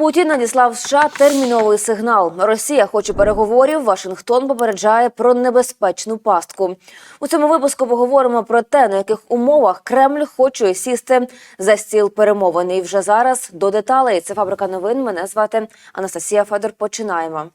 Путін надіслав США терміновий сигнал. Росія хоче переговорів. Вашингтон попереджає про небезпечну пастку. У цьому випуску поговоримо про те, на яких умовах Кремль хоче сісти за стіл перемовин. І вже зараз до деталей. Це фабрика новин. Мене звати Анастасія Федор. Починаємо.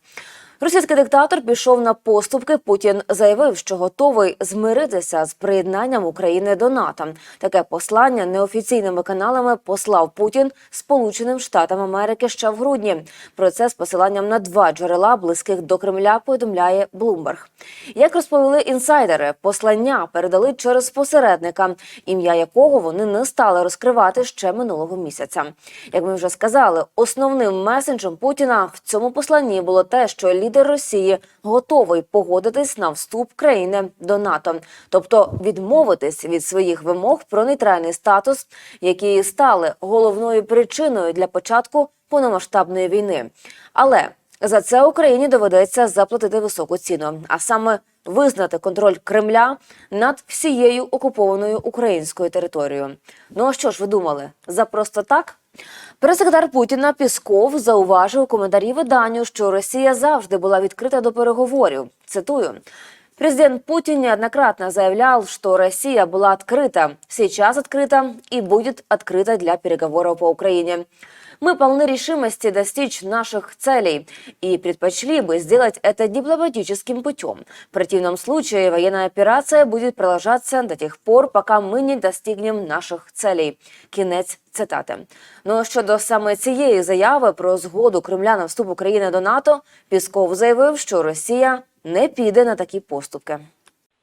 Російський диктатор пішов на поступки. Путін заявив, що готовий змиритися з приєднанням України до НАТО. Таке послання неофіційними каналами послав Путін Сполученим Штатам Америки ще в грудні. Про це з посиланням на два джерела близьких до Кремля повідомляє Блумберг. Як розповіли інсайдери, послання передали через посередника, ім'я якого вони не стали розкривати ще минулого місяця. Як ми вже сказали, основним месенджем Путіна в цьому посланні було те, що лідер Росії готовий погодитись на вступ країни до НАТО, тобто відмовитись від своїх вимог про нейтральний статус, які стали головною причиною для початку повномасштабної війни. Але за це Україні доведеться заплатити високу ціну, а саме визнати контроль Кремля над всією окупованою українською територією. Ну а що ж ви думали? За просто так? Прес-секретар Путіна Пісков зауважив у коментарі виданню, що Росія завжди була відкрита до переговорів. Цитую. Президент Путин неоднократно заявлял, что Россия была открыта, сейчас открыта и будет открыта для переговоров по Украине. Мы полны решимости достичь наших целей и предпочли бы сделать это дипломатическим путем. В противном случае военная операция будет продолжаться до тех пор, пока мы не достигнем наших целей. Кінець цитати. Ну а щодо саме цієї заяви про згоду Кремля на вступ України до НАТО, Пісков заявив, що Росія не піде на такі поступки.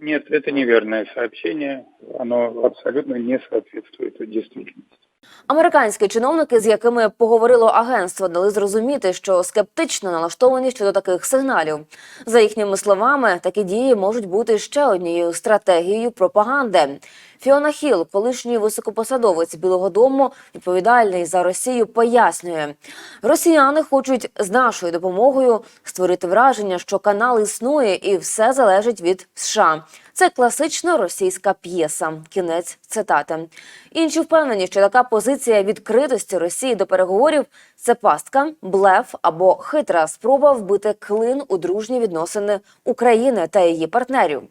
Нет, это неверное сообщение. Оно абсолютно не соответствует действительности. Американські чиновники, з якими поговорило агентство, дали зрозуміти, що скептично налаштовані щодо таких сигналів. За їхніми словами, такі дії можуть бути ще однією стратегією пропаганди. Фіона Хіл, колишній високопосадовець Білого Дому, відповідальний за Росію, пояснює: Росіяни хочуть з нашою допомогою створити враження, що канал існує і все залежить від США. Це класична російська п'єса. Кінець цитати. Інші впевнені, що така позиція відкритості Росії до переговорів це пастка, блеф або хитра спроба вбити клин у дружні відносини України та її партнерів.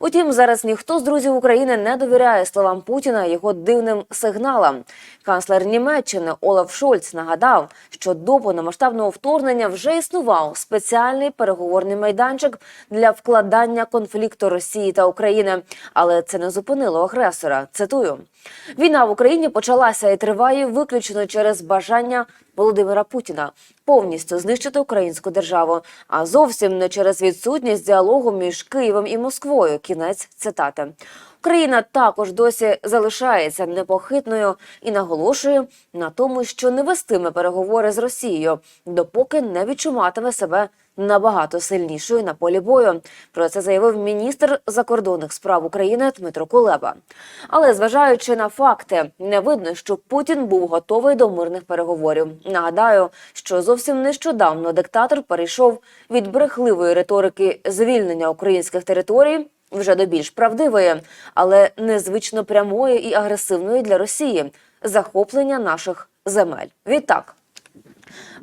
Утім, зараз ніхто з друзів України не довіряє словам Путіна його дивним сигналам. Канцлер Німеччини Олаф Шольц нагадав, що до повномасштабного вторгнення вже існував спеціальний переговорний майданчик для вкладання конфлікту Росії та України, але це не зупинило агресора. Цитую: війна в Україні почалася і триває виключно через бажання Володимира Путіна повністю знищити українську державу, а зовсім не через відсутність діалогу між Києвом і Москвою. Кінець цитати. Україна також досі залишається непохитною і наголошує на тому, що не вестиме переговори з Росією, допоки не відчуватиме себе набагато сильнішою на полі бою. Про це заявив міністр закордонних справ України Дмитро Кулеба. Але зважаючи на факти, не видно, що Путін був готовий до мирних переговорів. Нагадаю, що зовсім нещодавно диктатор перейшов від брехливої риторики звільнення українських територій вже до більш правдивої, але незвично прямої і агресивної для Росії захоплення наших земель. Відтак.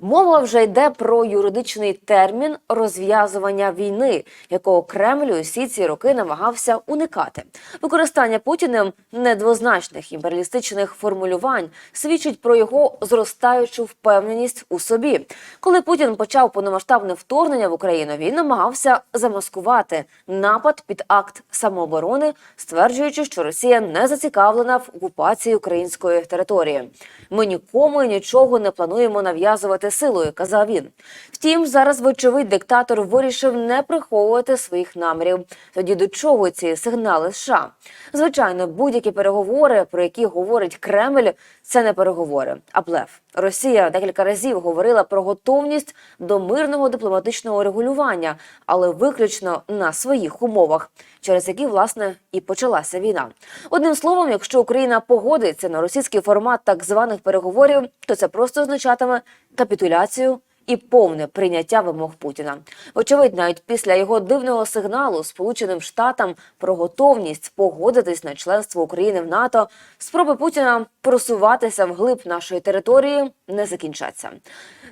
Мова вже йде про юридичний термін розв'язування війни, якого Кремль усі ці роки намагався уникати. Використання Путіним недвозначних імперіалістичних формулювань свідчить про його зростаючу впевненість у собі. Коли Путін почав повномасштабне вторгнення в Україну, він намагався замаскувати напад під акт самооборони, стверджуючи, що Росія не зацікавлена в окупації української території. Ми нікому і нічого не плануємо нав'язувати силою, казав він. Втім, зараз, вочевидь, диктатор вирішив не приховувати своїх намірів. Тоді до чого ці сигнали США? Звичайно, будь-які переговори, про які говорить Кремль, це не переговори, а блеф. Росія декілька разів говорила про готовність до мирного дипломатичного регулювання, але виключно на своїх умовах, через які власне і почалася війна. Одним словом, якщо Україна погодиться на російський формат так званих переговорів, то це просто означатиме капітуляцію і повне прийняття вимог Путіна. Вочевидь, навіть після його дивного сигналу Сполученим Штатам про готовність погодитись на членство України в НАТО, спроби Путіна просуватися вглиб нашої території не закінчаться.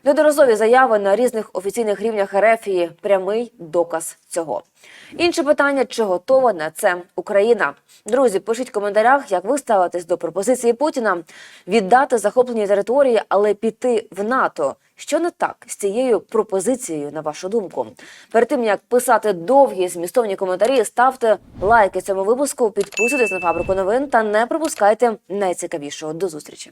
Неодноразові заяви на різних офіційних рівнях РФ і прямий доказ цього. Інше питання: чи готова на це Україна? Друзі, пишіть в коментарях, як ви ставитесь до пропозиції Путіна віддати захоплені території, але піти в НАТО. Що не так з цією пропозицією, на вашу думку? Перед тим як писати довгі змістовні коментарі, ставте лайки цьому випуску, підписуйтесь на фабрику новин та не пропускайте найцікавішого. До зустрічі.